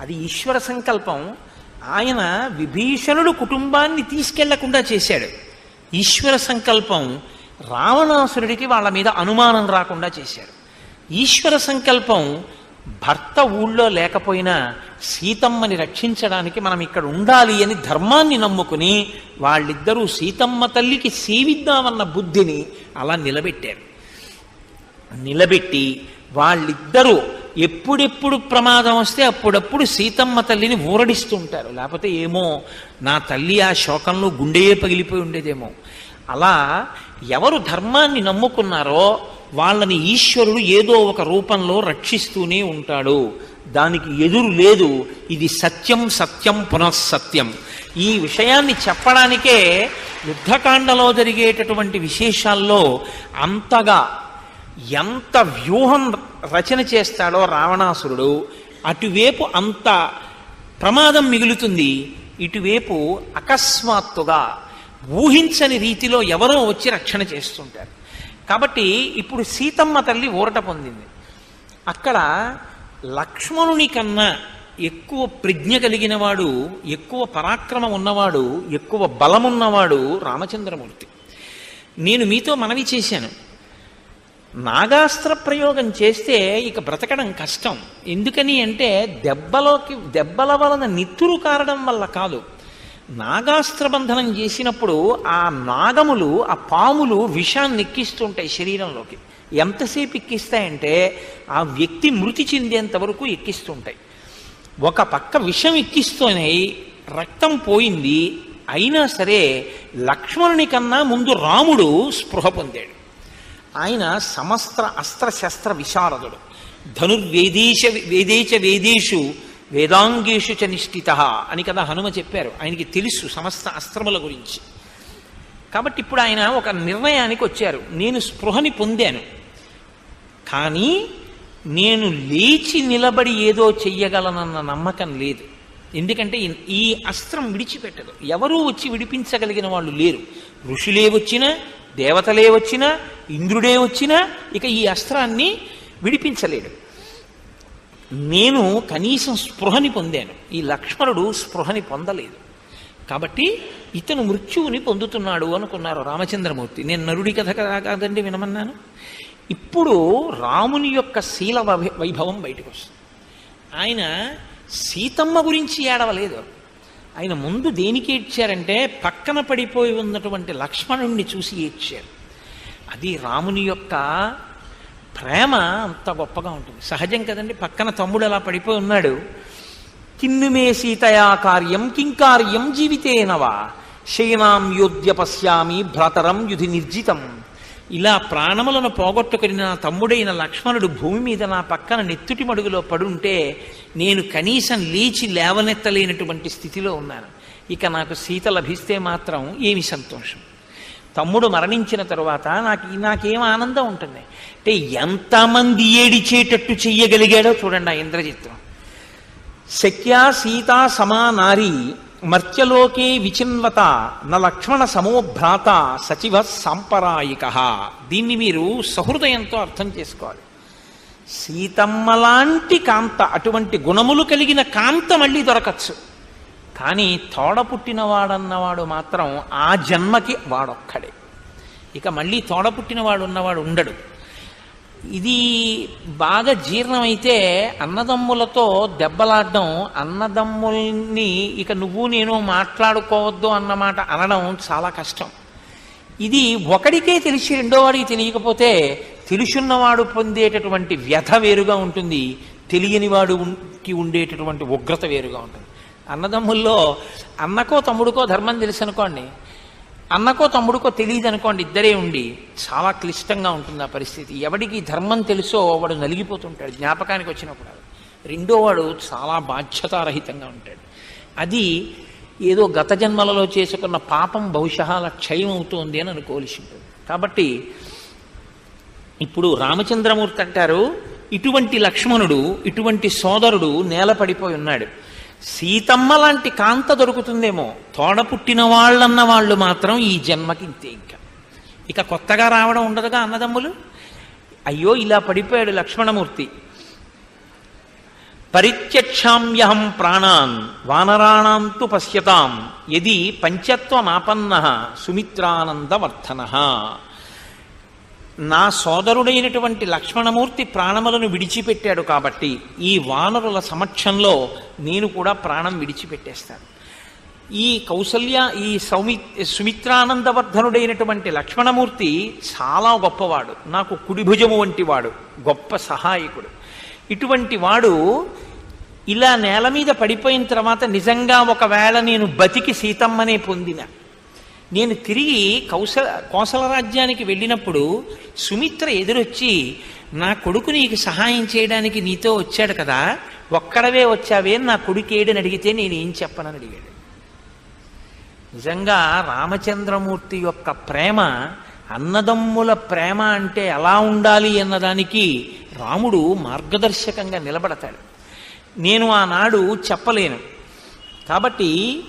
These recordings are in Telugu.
అది ఈశ్వర సంకల్పం. ఆయన విభీషణుడు కుటుంబాన్ని తీసుకెళ్ళకుండా చేశాడు. ఈశ్వర సంకల్పం రావణాసురుడికి వాళ్ళ మీద అనుమానం రాకుండా చేశాడు. ఈశ్వర సంకల్పం భర్త ఊళ్ళో లేకపోయినా సీతమ్మని రక్షించడానికి మనం ఇక్కడ ఉండాలి అని ధర్మాన్ని నమ్ముకుని వాళ్ళిద్దరూ సీతమ్మ తల్లికి సేవిద్దామన్న బుద్ధిని అలా నిలబెట్టారు. నిలబెట్టి వాళ్ళిద్దరూ ఎప్పుడెప్పుడు ప్రమాదం వస్తే అప్పుడప్పుడు సీతమ్మ తల్లిని ఊరడిస్తుంటారు. లేకపోతే ఏమో నా తల్లి ఆ శోకంలో గుండెయే పగిలిపోయి ఉండేదేమో. అలా ఎవరు ధర్మాన్ని నమ్ముకున్నారో వాళ్ళని ఈశ్వరుడు ఏదో ఒక రూపంలో రక్షిస్తూనే ఉంటాడు. దానికి ఎదురు లేదు. ఇది సత్యం సత్యం పునఃసత్యం. ఈ విషయాన్ని చెప్పడానికే యుద్ధకాండలో జరిగేటటువంటి విశేషాల్లో అంతగా ఎంత వ్యూహం రచన చేస్తాడో రావణాసురుడు అటువైపు అంత ప్రమాదం మిగులుతుంది ఇటువైపు అకస్మాత్తుగా ఊహించని రీతిలో ఎవరో వచ్చి రక్షణ చేస్తుంటారు. కాబట్టి ఇప్పుడు సీతమ్మ తల్లి ఊరట పొందింది. అక్కడ లక్ష్మణుని కన్నా ఎక్కువ ప్రజ్ఞ కలిగిన వాడు ఎక్కువ పరాక్రమం ఉన్నవాడు ఎక్కువ బలమున్నవాడు రామచంద్రమూర్తి. నేను మీతో మనవి చేశాను. నాగాస్త్ర ప్రయోగం చేస్తే ఇక బ్రతకడం కష్టం. ఎందుకని అంటే దెబ్బలోకి దెబ్బల వలన నిత్తురు కారడం వల్ల కాదు. నాగాస్త్ర బంధనం చేసినప్పుడు ఆ నాగములు ఆ పాములు విషాన్ని ఎక్కిస్తుంటాయి శరీరంలోకి. ఎంతసేపు ఎక్కిస్తాయంటే ఆ వ్యక్తి మృతి చెందేంత వరకు ఎక్కిస్తుంటాయి. ఒక పక్క విషం ఎక్కిస్తూనే రక్తం పోయింది అయినా సరే లక్ష్మణుని కన్నా ముందు రాముడు స్పృహ పొందాడు. ఆయన సమస్త అస్త్ర శస్త్ర విశారదుడు. ధనుర్వేదీశ వేదేచ వేదేషు వేదాంగేషు చ నిష్ఠిత అని కదా హనుమ చెప్పారు. ఆయనకి తెలుసు సమస్త అస్త్రముల గురించి. కాబట్టి ఇప్పుడు ఆయన ఒక నిర్ణయానికి వచ్చారు. నేను స్పృహని పొందాను. కానీ నేను లేచి నిలబడి ఏదో చెయ్యగలనన్న నమ్మకం లేదు. ఎందుకంటే ఈ అస్త్రం విడిచిపెట్టదు. ఎవరూ వచ్చి విడిపించగలిగిన వాళ్ళు లేరు. ఋషులే వచ్చినా దేవతలే వచ్చినా ఇంద్రుడే వచ్చినా ఇక ఈ అస్త్రాన్ని విడిపించలేడు. నేను కనీసం స్పృహని పొందాను. ఈ లక్ష్మణుడు స్పృహని పొందలేదు. కాబట్టి ఇతను మృత్యువుని పొందుతున్నాడు అనుకున్నారు రామచంద్రమూర్తి. నేను నరుడి కథ కాదండి వినమన్నాను? ఇప్పుడు రాముని యొక్క శీల వైభ- వైభవం బయటకు వస్తుంది ఆయన సీతమ్మ గురించి ఏడవలేదు. ఆయన ముందు దేనికి ఏడ్చారంటే పక్కన పడిపోయి ఉన్నటువంటి లక్ష్మణుణ్ణి చూసి ఏడ్చారు. అది రాముని యొక్క ప్రేమ అంత గొప్పగా ఉంటుంది. సహజం కదండి పక్కన తమ్ముడు అలా పడిపోయి ఉన్నాడు. కిన్నుమే సీతయా కార్యం కింకార్యం జీవితేనవా? శయనాం యోధ్య పశ్యామి భ్రాతరం యుధి నిర్జితం. ఇలా ప్రాణములను పోగొట్టుకుని నా తమ్ముడైన లక్ష్మణుడు భూమి మీద నా పక్కన నెత్తుటి మడుగులో పడుంటే నేను కనీసం లేచి లేవనెత్తలేనటువంటి స్థితిలో ఉన్నాను. ఇక నాకు సీత లభిస్తే మాత్రం ఏమి సంతోషం. తమ్ముడు మరణించిన తరువాత నాకు నాకేం ఆనందం ఉంటుంది. అంటే ఎంతమంది ఏడిచేటట్టు చెయ్యగలిగాడో చూడండి ఆ ఇంద్రజిత్వం శక్యా సీతా సమా మర్త్యలోకే విచిన్వత న లక్ష్మణ సమోభ్రాత సచివ సాంపరాయిక. దీన్ని మీరు సహృదయంతో అర్థం చేసుకోవాలి. సీతమ్మ లాంటి కాంత అటువంటి గుణములు కలిగిన కాంత మళ్ళీ దొరకచ్చు. కానీ తోడ పుట్టినవాడన్నవాడు మాత్రం ఆ జన్మకి వాడొక్కడే. ఇక మళ్ళీ తోడ పుట్టినవాడు ఉన్నవాడు ఉండడు. ఇది బాగా జీర్ణమైతే అన్నదమ్ములతో దెబ్బలాడడం అన్నదమ్ముల్ని ఇక నువ్వు నేను మాట్లాడుకోవద్దు అన్నమాట అనడం చాలా కష్టం. ఇది ఒకడికే తెలిసి రెండో వాడికి తెలియకపోతే తెలుసున్నవాడు పొందేటటువంటి వ్యధ వేరుగా ఉంటుంది తెలియనివాడుకి ఉండేటటువంటి ఉగ్రత వేరుగా ఉంటుంది. అన్నదమ్ముల్లో అన్నకో తమ్ముడికో ధర్మం తెలుసు అనుకోండి అన్నకో తమ్ముడికో తెలియదు అనుకోండి ఇద్దరే ఉండి చాలా క్లిష్టంగా ఉంటుంది ఆ పరిస్థితి. ఎవడికి ధర్మం తెలుసో వాడు నలిగిపోతుంటాడు జ్ఞాపకానికి వచ్చినప్పుడు. రెండో వాడు చాలా బాధ్యతారహితంగా ఉంటాడు. అది ఏదో గత జన్మలలో చేసుకున్న పాపం బహుశా అలా క్షయం అవుతోంది అని అనుకోవలసి ఉంటుంది. కాబట్టి ఇప్పుడు రామచంద్రమూర్తి అంటారు ఇటువంటి లక్ష్మణుడు ఇటువంటి సోదరుడు నేల పడిపోయి ఉన్నాడు. సీతమ్మ లాంటి కాంత దొరుకుతుందేమో. తోడ పుట్టిన వాళ్ళన్న వాళ్ళు మాత్రం ఈ జన్మకి ఇంతే ఇంకా. ఇక కొత్తగా రావడం ఉండదుగా అన్నదమ్ములు? అయ్యో ఇలా పడిపోయాడు లక్ష్మణమూర్తి. పరిత్యక్షామ్యహం ప్రాణాన్ వానరాణాం తు పశ్యతాం యది పంచత్వమాపన్న సుమిత్రానందవర్ధన. నా సోదరుడైనటువంటి లక్ష్మణమూర్తి ప్రాణములను విడిచిపెట్టాడు కాబట్టి ఈ వానరుల సమక్షంలో నేను కూడా ప్రాణం విడిచిపెట్టేస్తాను. ఈ కౌసల్య ఈ సౌమి సుమిత్రానందవర్ధనుడైనటువంటి లక్ష్మణమూర్తి చాలా గొప్పవాడు నాకు కుడిభుజము వంటి వాడు గొప్ప సహాయకుడు. ఇటువంటి వాడు ఇలా నేల మీద పడిపోయిన తర్వాత నిజంగా ఒకవేళ నేను బతికి సీతమ్మనే పొందిన నేను తిరిగి కౌశల కోసల రాజ్యానికి వెళ్ళినప్పుడు సుమిత్ర ఎదురొచ్చి నా కొడుకు నీకు సహాయం చేయడానికి నీతో వచ్చాడు కదా ఒక్కడవే వచ్చావే నా కొడుకు ఏడని అడిగితే నేను ఏం చెప్పనని అడిగాడు. నిజంగా రామచంద్రమూర్తి యొక్క ప్రేమ అన్నదమ్ముల ప్రేమ అంటే ఎలా ఉండాలి అన్నదానికి రాముడు మార్గదర్శకంగా నిలబడతాడు. నేను ఆనాడు చెప్పలేను. కాబట్టి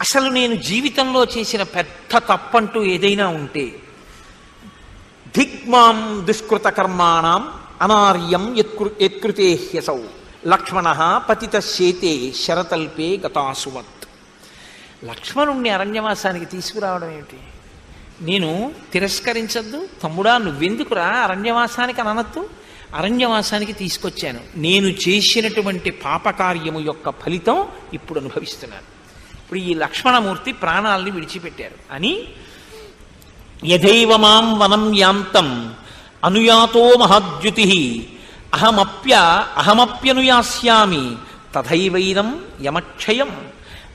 అసలు నేను జీవితంలో చేసిన పెద్ద తప్పంటూ ఏదైనా ఉంటే దిగ్మాం దుష్కృత కర్మాణం అనార్యం యత్కృ యత్కృతే హ్యసౌ. లక్ష్మణ పతిత శేతే శరతల్పే గతాసువత్. లక్ష్మణుణ్ణి అరణ్యవాసానికి తీసుకురావడం ఏమిటి? నేను తిరస్కరించద్దు తమ్ముడా నువ్వెందుకురా అరణ్యవాసానికి అననద్దు అరణ్యవాసానికి తీసుకొచ్చాను. నేను చేసినటువంటి పాపకార్యము యొక్క ఫలితం ఇప్పుడు అనుభవిస్తున్నాను. ఇప్పుడు ఈ లక్ష్మణమూర్తి ప్రాణాలని విడిచిపెట్టారు. అని యథైవ మాం వనం యాంతం అనుయాతో మహద్యుతి. అహమప్య అహమప్యనుయాస్యామి తథైవైనం యమక్షయం.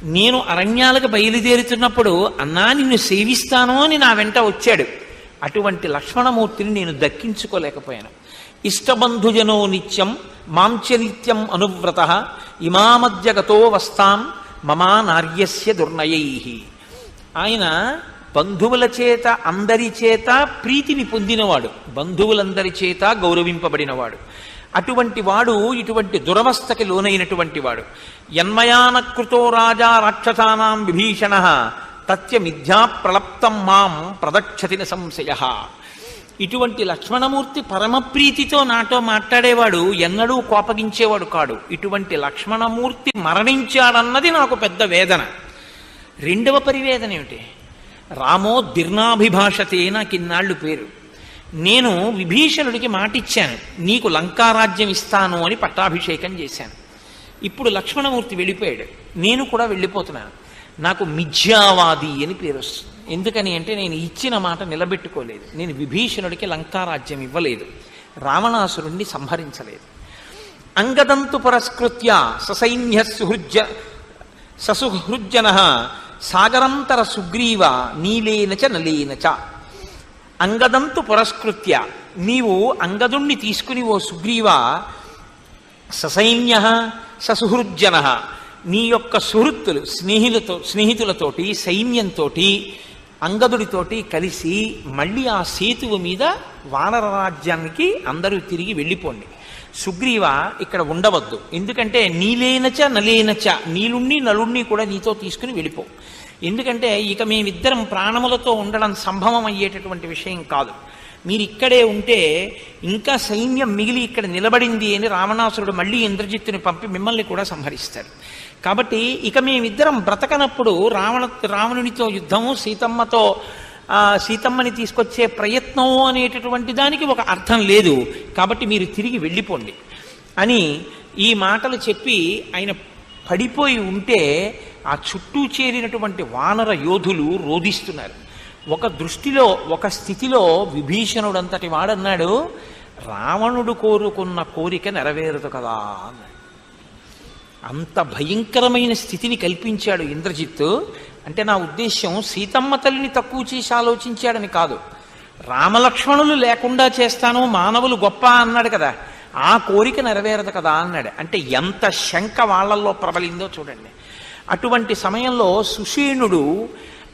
నేను అరణ్యాలకు బయలుదేరుతున్నప్పుడు అన్నా నిన్ను సేవిస్తాను అని నా వెంట వచ్చాడు. అటువంటి లక్ష్మణమూర్తిని నేను దక్కించుకోలేకపోయాను. ఇష్టబంధుజనో నిత్యం మాంచ నిత్యం అనువ్రత. ఇమామధ్యగతో వస్తాం. మమా నార్యస్య దుర్నయై. ఆయన బంధువుల చేత అందరి చేత ప్రీతిని పొందినవాడు. బంధువులందరి చేత గౌరవింపబడినవాడు. అటువంటి వాడు ఇటువంటి దురవస్థకి లోనైనటువంటి వాడు. యన్మయానకృతో రాజా రాక్షసానాం విభీషణ తత్య మిథ్యా ప్రలప్తం మాం ప్రదక్షతిన సంశయ. ఇటువంటి లక్ష్మణమూర్తి పరమప్రీతితో నాతో మాట్లాడేవాడు ఎన్నడూ కోపగించేవాడు కాడు. ఇటువంటి లక్ష్మణమూర్తి మరణించాడన్నది నాకు పెద్ద వేదన. రెండవ పరివేదన ఏమిటి? రామో దీర్ణాభిభాషతే నాకు ఇన్నాళ్ళు పేరు. నేను విభీషణుడికి మాటిచ్చాను. నీకు లంకారాజ్యం ఇస్తాను అని పట్టాభిషేకం చేశాను. ఇప్పుడు లక్ష్మణమూర్తి వెళ్ళిపోయాడు. నేను కూడా వెళ్ళిపోతున్నాను. నాకు మిథ్యావాది అని పేరు వస్తుంది ఎందుకని అంటే నేను ఇచ్చిన మాట నిలబెట్టుకోలేదు. నేను విభీషణుడికి లంకారాజ్యం ఇవ్వలేదు. రావణాసురుణ్ణి సంహరించలేదు. అంగదంతు పురస్కృత్య ససైన్య సుహృజ్య ససుహృజ్జన సాగరంతర సుగ్రీవ నీలేన చ నలేన చ. అంగదంతు పురస్కృత్య నీవు అంగదుణ్ణి తీసుకుని ఓ సుగ్రీవ ససైన్య ససుహృజ్జన నీ యొక్క సుహృత్తులు స్నేహితులతో స్నేహితులతోటి సైన్యంతో అంగదుడితోటి కలిసి మళ్ళీ ఆ సేతువు మీద వానర రాజ్యానికి అందరూ తిరిగి వెళ్ళిపోండి. సుగ్రీవ ఇక్కడ ఉండవద్దు. ఎందుకంటే నీలేనచ నలేనచ నీలుణ్ణి నలుణ్ణి కూడా నీతో తీసుకుని వెళ్ళిపో. ఎందుకంటే ఇక మేమిద్దరం ప్రాణములతో ఉండడం సంభవం అయ్యేటటువంటి విషయం కాదు. మీరు ఇక్కడే ఉంటే ఇంకా సైన్యం మిగిలి ఇక్కడ నిలబడింది అని రావణాసురుడు మళ్ళీ ఇంద్రజిత్తుని పంపి మిమ్మల్ని కూడా సంహరిస్తాడు కాబట్టి ఇక మేమిద్దరం బ్రతకనప్పుడు రావణ రావణునితో యుద్ధము సీతమ్మతో సీతమ్మని తీసుకొచ్చే ప్రయత్నము అనేటటువంటి దానికి ఒక అర్థం లేదు. కాబట్టి మీరు తిరిగి వెళ్ళిపోండి అని ఈ మాటలు చెప్పి ఆయన పడిపోయి ఉంటే ఆ చుట్టూ చేరినటువంటి వానర యోధులు రోధిస్తున్నారు. ఒక దృష్టిలో ఒక స్థితిలో విభీషణుడంతటి వాడన్నాడు రావణుడు కోరుకున్న కోరిక నెరవేరదు కదా అన్నాడు. అంత భయంకరమైన స్థితిని కల్పించాడు ఇంద్రజిత్తు. అంటే నా ఉద్దేశ్యం సీతమ్మ తల్లిని తక్కువ చేసి ఆలోచించాడని కాదు. రామలక్ష్మణులు లేకుండా చేస్తాను మానవులు గొప్ప అన్నాడు కదా. ఆ కోరిక నెరవేరదు కదా అన్నాడు. అంటే ఎంత శంక వాళ్ళల్లో ప్రబలిందో చూడండి. అటువంటి సమయంలో సుషీణుడు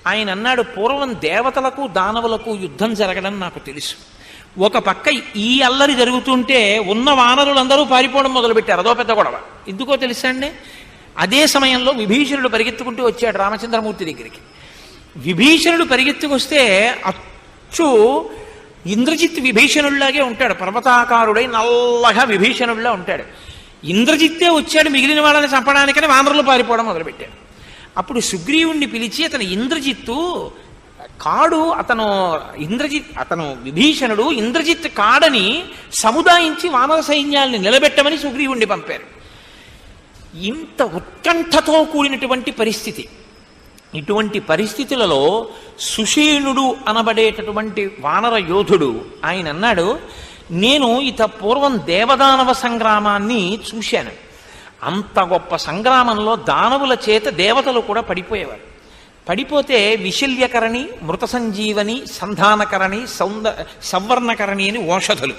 ఆయన అన్నాడు పూర్వం దేవతలకు దానవులకు యుద్ధం జరగడం నాకు తెలుసు. ఒక పక్క ఈ అల్లరి జరుగుతుంటే ఉన్న వానరులందరూ పారిపోవడం మొదలుపెట్టారు. అదో పెద్ద గొడవ. ఎందుకో తెలుసా అండి? అదే సమయంలో విభీషణుడు పరిగెత్తుకుంటూ వచ్చాడు రామచంద్రమూర్తి దగ్గరికి. విభీషణుడు పరిగెత్తుకొస్తే అచ్చు ఇంద్రజిత్ విభీషణుడిలాగే ఉంటాడు. పర్వతాకారుడై నల్లగా విభీషణుడిలా ఉంటాడు. ఇంద్రజిత్తే వచ్చాడు మిగిలిన వాళ్ళని చంపడానికని వానరులు పారిపోవడం మొదలుపెట్టాడు అప్పుడు సుగ్రీవుణ్ణి పిలిచి అతను ఇంద్రజిత్తు కాడు అతను ఇంద్రజిత్ అతను విభీషణుడు ఇంద్రజిత్ కాడని సముదాయించి వానర సైన్యాల్ని నిలబెట్టమని సుగ్రీవుణ్ణి పంపారు. ఇంత ఉత్కంఠతో కూడినటువంటి పరిస్థితి. ఇటువంటి పరిస్థితులలో సుషేణుడు అనబడేటటువంటి వానర యోధుడు ఆయన అన్నాడు నేను ఇత పూర్వం దేవదానవ సంగ్రామాన్ని చూశాను. అంత గొప్ప సంగ్రామంలో దానవుల చేత దేవతలు కూడా పడిపోయేవారు. పడిపోతే విశల్యకరణి మృత సంజీవని సంధానకరణి సౌంద సంవర్ణకరణి అని ఓషధులు.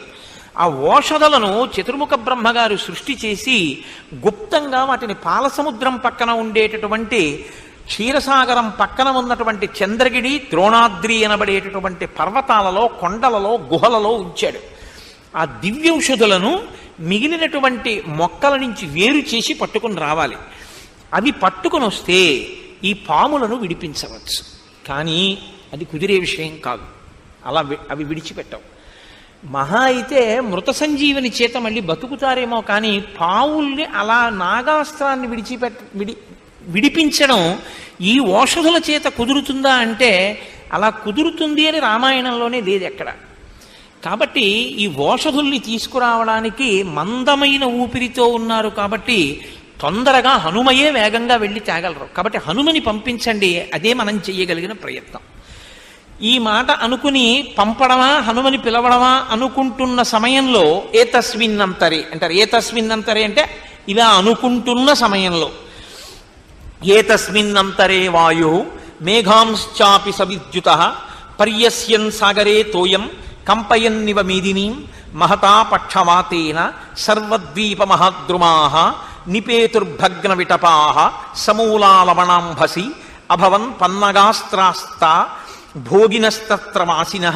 ఆ ఓషధలను చతుర్ముఖ బ్రహ్మగారు సృష్టి చేసి గుప్తంగా వాటిని పాలసముద్రం పక్కన ఉండేటటువంటి క్షీరసాగరం పక్కన ఉన్నటువంటి చంద్రగిరి ద్రోణాద్రి అనబడేటటువంటి పర్వతాలలో కొండలలో గుహలలో ఉంచాడు. ఆ దివ్యౌషధులను మిగిలినటువంటి మొక్కల నుంచి వేరు చేసి పట్టుకుని రావాలి. అవి పట్టుకుని వస్తే ఈ పాములను విడిపించవచ్చు. కానీ అది కుదిరే విషయం కాదు. అలా అవి విడిచిపెట్టవు. మహా అయితే మృత సంజీవని చేత మళ్ళీ బతుకుతారేమో కానీ పావుల్ని అలా నాగాస్త్రాన్ని విడిచిపెట్ట విడి విడిపించడం ఈ ఓషధుల చేత కుదురుతుందా అంటే అలా కుదురుతుంది అని రామాయణంలోనే లేదు ఎక్కడ. కాబట్టి ఈ ఓషధుల్ని తీసుకురావడానికి మందమైన ఊపిరితో ఉన్నారు కాబట్టి తొందరగా హనుమయే వేగంగా వెళ్ళి తేగలరు. కాబట్టి హనుమని పంపించండి అదే మనం చెయ్యగలిగిన ప్రయత్నం. ఈ మాట అనుకుని పంపడమా హనుమని పిలవడమా అనుకుంటున్న సమయంలో ఏతస్మిన్నంతరే అంటారు. ఏ అంటే ఇలా అనుకుంటున్న సమయంలో. ఏతస్మిన్నంతరే వాయు మేఘాంశ్చాపి సవిద్యుత పర్యస్యన్ సాగరే తోయం కంపయన్నివ మీదినీం మహతా పక్షవాతేన సర్వద్వీప నిపేతుర్భగ్న విటపా సమూలాలవణాంభసి అభవన్ పన్నగాస్త్రాస్త భోగినస్తత్ర వాసిన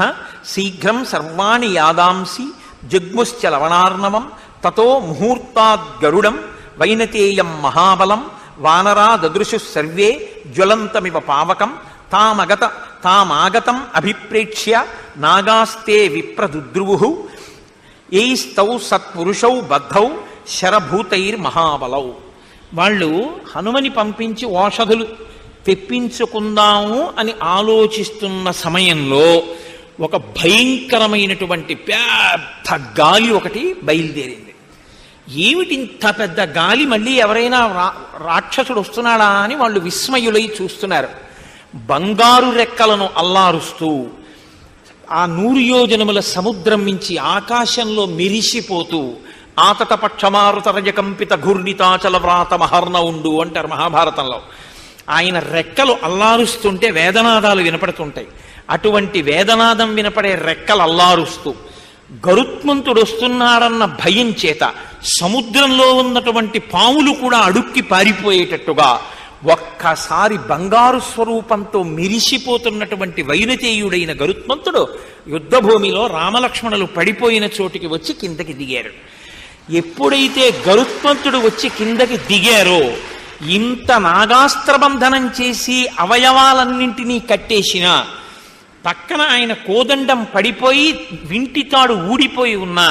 శీఘ్రం సర్వాణి యాదాంసి జగ్ముశ్చ లవణార్ణవం తతో ముహూర్తాద్గరుడం వైనతేయం మహాబలం వానరా దదృశు సర్వే జ్వలంతమివ పావకం తామగత తామాగతం అభిప్రేక్ష్య నాగాస్తే విప్రదుద్రువు ఏయిస్తౌ సత్పురుషౌ బద్ధౌ శరభూతైర్మహాబలౌ. వాళ్ళు హనుమని పంపించి ఓషధులు తెప్పించుకుందాము అని ఆలోచిస్తున్న సమయంలో ఒక భయంకరమైనటువంటి పెద్ద గాలి ఒకటి బయలుదేరింది. ఏమిటి ఇంత పెద్ద గాలి? మళ్ళీ ఎవరైనా రా- రాక్షసుడు వస్తున్నాడా అని వాళ్ళు విస్మయులై చూస్తున్నారు. బంగారు రెక్కలను అల్లారుస్తూ ఆ నూరు యోజనముల సముద్రం మించి ఆకాశంలో మెరిసిపోతూ ఆతట పక్షమారుత ఘూర్ణితాచల వ్రాత మహర్ణ ఉండు అంటారు మహాభారతంలో. ఆయన రెక్కలు అల్లారుస్తుంటే వేదనాదాలు వినపడుతుంటాయి. అటువంటి వేదనాదం వినపడే రెక్కలు అల్లారుస్తూ గరుత్మంతుడు వస్తున్నాడన్న భయం చేత సముద్రంలో ఉన్నటువంటి పాములు కూడా అడుక్కి పారిపోయేటట్టుగా ఒక్కసారి బంగారు స్వరూపంతో మిరిసిపోతున్నటువంటి వైనతేయుడైన గరుత్మంతుడు యుద్ధభూమిలో రామలక్ష్మణులు పడిపోయిన చోటికి వచ్చి కిందకి దిగారు. ఎప్పుడైతే గరుత్మంతుడు వచ్చి కిందకి దిగారో ఇంత నాగాస్త్రబంధనం చేసి అవయవాలన్నింటినీ కట్టేసిన పక్కన ఆయన కోదండం పడిపోయి వింటితాడు ఊడిపోయి ఉన్నా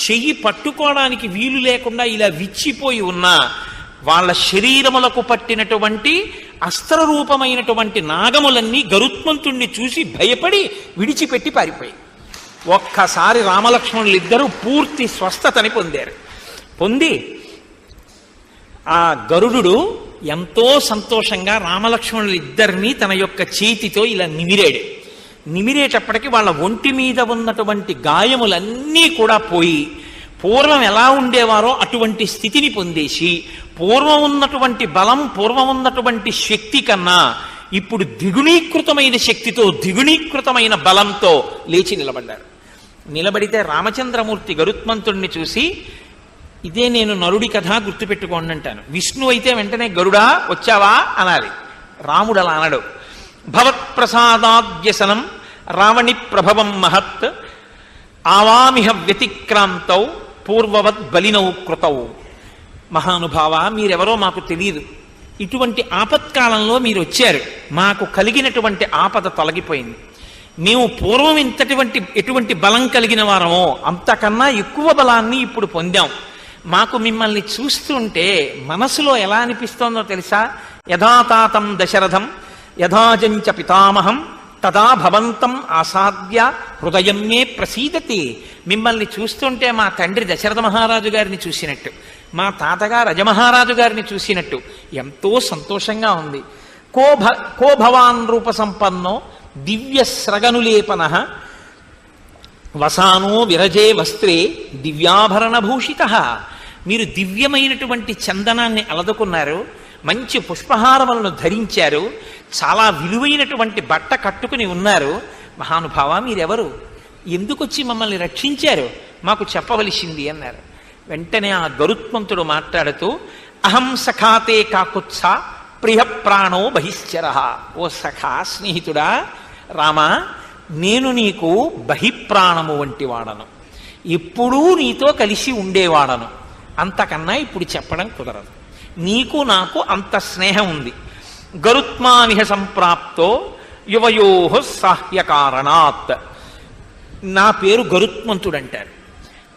చెయ్యి పట్టుకోవడానికి వీలు లేకుండా ఇలా విచ్చిపోయి ఉన్నా వాళ్ళ శరీరములకు పట్టినటువంటి అస్త్రరూపమైనటువంటి నాగములన్నీ గరుత్మంతుణ్ణి చూసి భయపడి విడిచిపెట్టి పారిపోయి ఒక్కసారి రామలక్ష్మణులు ఇద్దరూ పూర్తి స్వస్థతని పొందారు. పొంది ఆ గరుడు ఎంతో సంతోషంగా రామలక్ష్మణులు ఇద్దరిని తన యొక్క చేతితో ఇలా నిమిరాడు. నిమిరేటప్పటికి వాళ్ళ ఒంటి మీద ఉన్నటువంటి గాయములన్నీ కూడా పోయి పూర్వం ఎలా ఉండేవారో అటువంటి స్థితిని పొందేసి పూర్వం ఉన్నటువంటి బలం పూర్వం ఉన్నటువంటి శక్తి కన్నా ఇప్పుడు ద్విగుణీకృతమైన శక్తితో ద్విగుణీకృతమైన బలంతో లేచి నిలబడ్డారు. నిలబడితే రామచంద్రమూర్తి గరుత్మంతుణ్ణి చూసి ఇదే నేను నరుడి కథ గుర్తుపెట్టుకోండి అంటాను. విష్ణు అయితే వెంటనే గరుడా వచ్చావా? అనాలి. రాముడు అలా అనడు. భవత్ప్రసాదాద్యసనం రావణి ప్రభవం మహత్ ఆవామిహ వ్యతిక్రాంతౌ పూర్వవత్ బలినౌ కృతౌ. మహానుభావ మీరెవరో మాకు తెలియదు ఇటువంటి ఆపత్కాలంలో మీరు వచ్చారు మాకు కలిగినటువంటి ఆపద తొలగిపోయింది. మేము పూర్వం ఇంతటువంటి ఎటువంటి బలం కలిగిన వారమో అంతకన్నా ఎక్కువ బలాన్ని ఇప్పుడు పొందాం. మాకు మిమ్మల్ని చూస్తుంటే మనసులో ఎలా అనిపిస్తోందో తెలుసా? యథాతాతం దశరథం యథాజంచ పితామహం తదా భవంతం ఆసాద్య హృదయమే ప్రసీదతి. మిమ్మల్ని చూస్తుంటే మా తండ్రి దశరథ మహారాజు గారిని చూసినట్టు మా తాతగారు రజమహారాజు గారిని చూసినట్టు ఎంతో సంతోషంగా ఉంది. కో భ కో భవాన్ రూప సంపన్నో దివ్య స్రగనులేపన. వసానో విరజే వస్త్రే దివ్యాభరణ భూషిత. మీరు దివ్యమైనటువంటి చందనాన్ని అలదుకున్నారు మంచి పుష్పహారములను ధరించారు చాలా విలువైనటువంటి బట్ట కట్టుకుని ఉన్నారు. మహానుభావ మీరెవరు? ఎందుకు వచ్చి మమ్మల్ని రక్షించారు? మాకు చెప్పవలసింది అన్నారు. వెంటనే ఆ గరుత్మంతుడు మాట్లాడుతూ అహం సఖాతే కాకుత్స ప్రియ ప్రాణో బహిశ్చర. ఓ సఖా స్నేహితుడా రామా నేను నీకు బహిప్రాణము వంటి వాడను. ఎప్పుడూ నీతో కలిసి ఉండేవాడను. అంతకన్నా ఇప్పుడు చెప్పడం కుదరదు. నీకు నాకు అంత స్నేహం ఉంది. గరుత్మానిహ సంప్రాప్తో యువయో సాహ్యకారణాత్. నా పేరు గరుత్మంతుడు అంటారు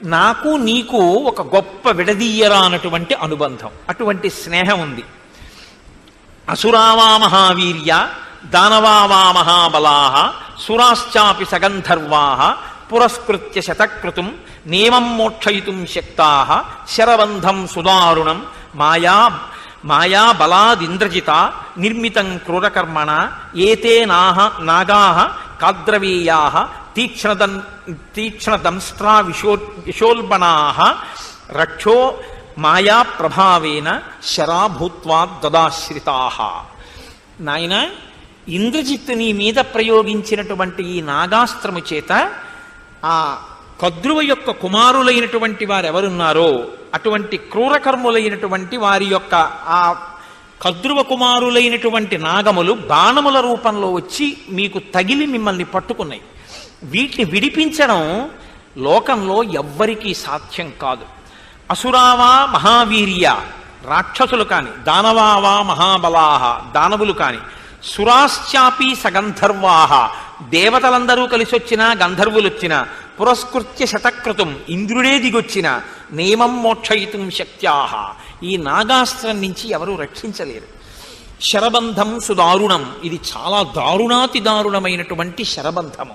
నాకు నీకు ఒక గొప్ప విడదీయరానటువంటి అనుబంధం అటువంటి స్నేహం ఉంది. అసురావా మహావీర్య దానవావా మహాబలాహ సురాశ్చాపి సగంధర్వాహ పురస్కృత్య శతకృతం నియమం మోక్షయితుం శక్తా శరబంధం సుదారుణం మాయా మాయా బలాదింద్రజిత నిర్మితం క్రూరకర్మణ ఏతే నాహ నాగా కాద్రవీయా తీక్ష్ణదం తీక్ష్ణదంస్ట్రా విశో విశోల్బణా రక్షో మాయా ప్రభావేన శరాభూత్వా దదాశ్రితా. నాయన ఇంద్రజిత్తు నీ మీద ప్రయోగించినటువంటి ఈ నాగాస్త్రము చేత ఆ కద్రువ యొక్క కుమారులైనటువంటి వారు ఎవరున్నారో అటువంటి క్రూరకర్ములైనటువంటి వారి యొక్క ఆ కద్రువ కుమారులైనటువంటి నాగములు బాణముల రూపంలో వచ్చి మీకు తగిలి మిమ్మల్ని పట్టుకున్నాయి. వీటిని విడిపించడం లోకంలో ఎవ్వరికీ సాధ్యం కాదు. అసురావా మహావీర్య రాక్షసులు కాని దానవావా మహాబలాహ దానవులు కాని సురాశ్చాపి సగంధర్వాహ దేవతలందరూ కలిసొచ్చినా గంధర్వులు వచ్చిన పురస్కృత్య శతకృతం ఇంద్రుడే దిగొచ్చిన నియమం మోక్షయితం శక్త్యాహ. ఈ నాగాస్త్రం నుంచి ఎవరూ రక్షించలేరు. శరబంధం సుదారుణం. ఇది చాలా దారుణాతి దారుణమైనటువంటి శరబంధము.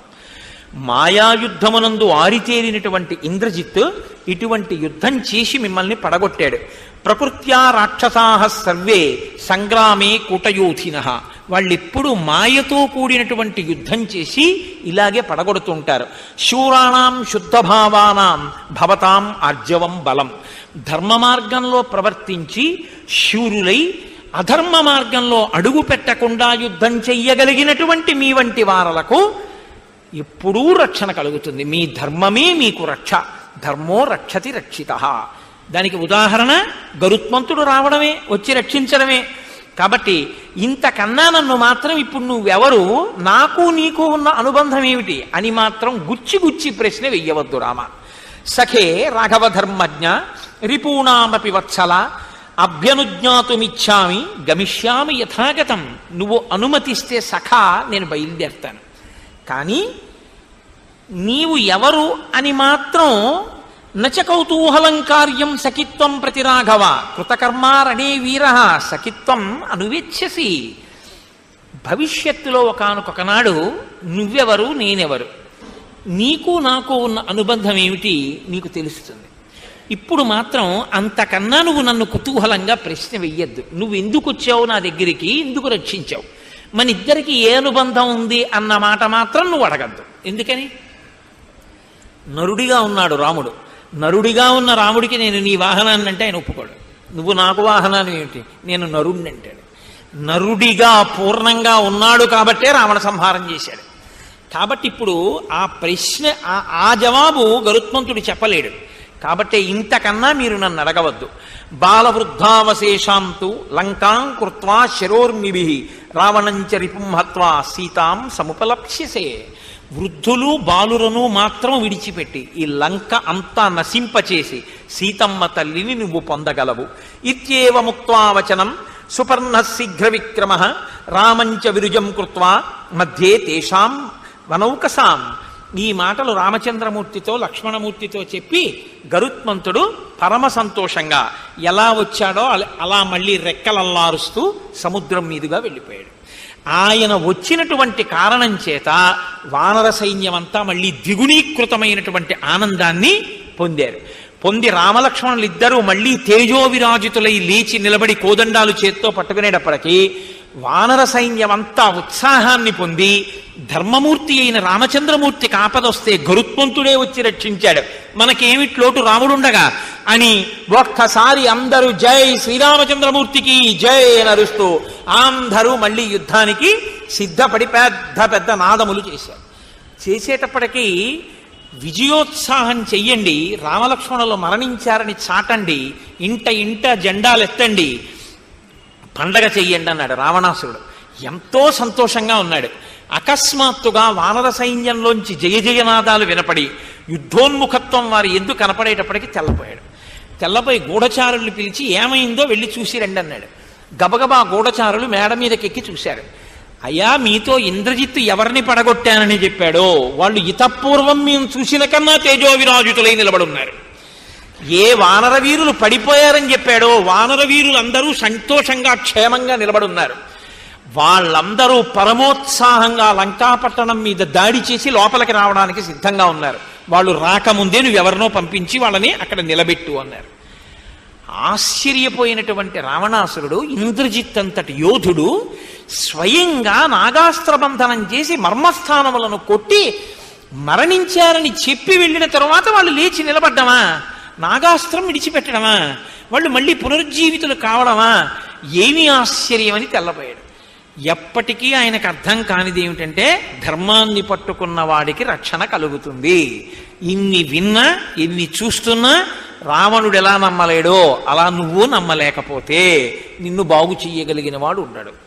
మాయాయుద్ధమునందు ఆరితేరినటువంటి ఇంద్రజిత్ ఇటువంటి యుద్ధం చేసి మిమ్మల్ని పడగొట్టాడు. ప్రకృత్యా రాక్షసాహ సర్వే సంగ్రామే కూటయోధిన. వాళ్ళెప్పుడు మాయతో కూడినటువంటి యుద్ధం చేసి ఇలాగే పడగొడుతుంటారు. శూరాణం శుద్ధభావానాం భవతాం ఆర్జవం బలం. ధర్మ మార్గంలో ప్రవర్తించి శూరులై అధర్మ మార్గంలో అడుగు పెట్టకుండా యుద్ధం చెయ్యగలిగినటువంటి మీ వంటి వారలకు ఎప్పుడూ రక్షణ కలుగుతుంది. మీ ధర్మమే మీకు రక్ష. ధర్మో రక్షతి రక్షిత. దానికి ఉదాహరణ గరుత్మంతుడు రావడమే వచ్చి రక్షించడమే. కాబట్టి ఇంతకన్నా నన్ను మాత్రం ఇప్పుడు నువ్వెవరు నాకు నీకు ఉన్న అనుబంధం ఏమిటి అని మాత్రం గుచ్చి గుచ్చి ప్రశ్న వెయ్యవద్దు రామ. సఖే రాఘవధర్మజ్ఞ రిపూణామపి వత్సల అభ్యనుజ్ఞాతుమిచ్చామి గమిష్యామి యథాగతం. నువ్వు అనుమతిస్తే సఖా నేను బయలుదేరుతాను. కానీ నీవు ఎవరు అని మాత్రం నచ కౌతూహలం కార్యం సఖిత్వం ప్రతి రాఘవ కృతకర్మారణే వీర సఖిత్వం అనువేచ్ఛసి భవిష్యత్తులో ఒకనొకనాడు నువ్వెవరు నేనెవరు? నీకు నాకు ఉన్న అనుబంధం ఏమిటి నీకు తెలుస్తుంది. ఇప్పుడు మాత్రం అంతకన్నా నువ్వు నన్ను కుతూహలంగా ప్రశ్న వెయ్యొద్దు. నువ్వు ఎందుకు వచ్చావు నా దగ్గరికి? ఎందుకు రక్షించావు? మన ఇద్దరికి ఏ అనుబంధం ఉంది అన్న మాట మాత్రం నువ్వు అడగద్దు. ఎందుకని? నరుడిగా ఉన్నాడు రాముడు. నరుడిగా ఉన్న రాముడికి నేను నీ వాహనాన్ని అంటే ఆయన ఒప్పుకోడు. నువ్వు నాకు వాహనాన్ని ఏమిటి? నేను నరుడిని అంటాడు. నరుడిగా పూర్ణంగా ఉన్నాడు కాబట్టే రావణ సంహారం చేశాడు. కాబట్టి ఇప్పుడు ఆ ప్రశ్న ఆ- ఆ జవాబు గరుత్మంతుడు చెప్పలేడు. కాబట్టి ఇంతకన్నా మీరు నన్ను అడగవద్దు. బాలవృద్ధావశేషాంతు లంకాం కృత్వా శరోర్మిభి రావణంచ రిపుంహత్వా సీతాం సముపలప్స్యసే. వృద్ధులు బాలురను మాత్రం విడిచిపెట్టి ఈ లంక అంతా నశింపచేసి సీతమ్మ తల్లిని నువ్వు పొందగలవు. ఇత్యేవ ముక్త్వా వచనం సుపర్ణ శీఘ్ర విక్రమ రామంచ విరుజం కృత్వా మధ్యే తేషాం వనౌకసాం. ఈ మాటలు రామచంద్రమూర్తితో లక్ష్మణమూర్తితో చెప్పి గరుత్మంతుడు పరమ సంతోషంగా ఎలా వచ్చాడో అలా మళ్ళీ రెక్కలల్లారుస్తూ సముద్రం మీదుగా వెళ్ళిపోయాడు. ఆయన వచ్చినటువంటి కారణం చేత వానర సైన్యమంతా మళ్ళీ ద్విగుణీకృతమైనటువంటి ఆనందాన్ని పొందారు. పొంది రామలక్ష్మణులు ఇద్దరూ మళ్ళీ తేజోవిరాజితులై లేచి నిలబడి కోదండాలు చేత్తో పట్టుకునేటప్పటికీ వానర సైన్యమంతా ఉత్సాహాన్ని పొంది ధర్మమూర్తి అయిన రామచంద్రమూర్తి కాపదొస్తే గరుత్మంతుడే వచ్చి రక్షించాడు. మనకేమిటి లోటు రాముడుండగా? అని ఒక్కసారి అందరూ జై శ్రీరామచంద్రమూర్తికి జై నరుస్తూ అందరూ మళ్ళీ యుద్ధానికి సిద్ధపడి పెద్ద పెద్ద నాదములు చేశారు. చేసేటప్పటికీ విజయోత్సాహం చెయ్యండి రామలక్ష్మణులు మరణించారని చాటండి ఇంట ఇంట జెండాలు ఎత్తండి పండగ చెయ్యండి అన్నాడు రావణాసురుడు. ఎంతో సంతోషంగా ఉన్నాడు. అకస్మాత్తుగా వానర సైన్యంలోంచి జయ జయనాదాలు వినపడి యుద్ధోన్ముఖత్వం వారి ఎందుకు కనపడేటప్పటికి తెల్లపోయాడు. తెల్లపోయి గూఢచారులు పిలిచి ఏమైందో వెళ్ళి చూసి రండి అన్నాడు. గబగబా గూఢచారులు మేడ మీదకెక్కి చూశారు. అయ్యా మీతో ఇంద్రజిత్తు ఎవరిని పడగొట్టానని చెప్పాడో వాళ్ళు ఇతపూర్వం మేము చూసిన కన్నా తేజోవిరాజుతులై నిలబడున్నారు. ఏ వానరవీరులు పడిపోయారని చెప్పాడో వానరవీరులందరూ సంతోషంగా క్షేమంగా నిలబడున్నారు. వాళ్ళందరూ పరమోత్సాహంగా లంకాపట్టణం మీద దాడి చేసి లోపలికి రావడానికి సిద్ధంగా ఉన్నారు. వాళ్ళు రాకముందే నువ్వెవరినో పంపించి వాళ్ళని అక్కడ నిలబెట్టు అన్నారు. ఆశ్చర్యపోయినటువంటి రావణాసురుడు ఇంద్రజిత్ అంతటి యోధుడు స్వయంగా నాగాస్త్రబంధనం చేసి మర్మస్థానములను కొట్టి మరణించారని చెప్పి వెళ్ళిన తరువాత వాళ్ళు లేచి నిలబడ్డమా? నాగాస్త్రం విడిచిపెట్టడమా? వాళ్ళు మళ్ళీ పునరుజ్జీవితులు కావడమా? ఏమి ఆశ్చర్యమని తెల్లబోయాడు. ఎప్పటికీ ఆయనకు అర్థం కానిది ఏమిటంటే ధర్మాన్ని పట్టుకున్న వాడికి రక్షణ కలుగుతుంది. ఇన్ని విన్నా ఇన్ని చూస్తున్నా రావణుడు ఎలా నమ్మలేడో అలా నువ్వు నమ్మలేకపోతే నిన్ను బాగు చెయ్యగలిగిన వాడు ఉన్నాడు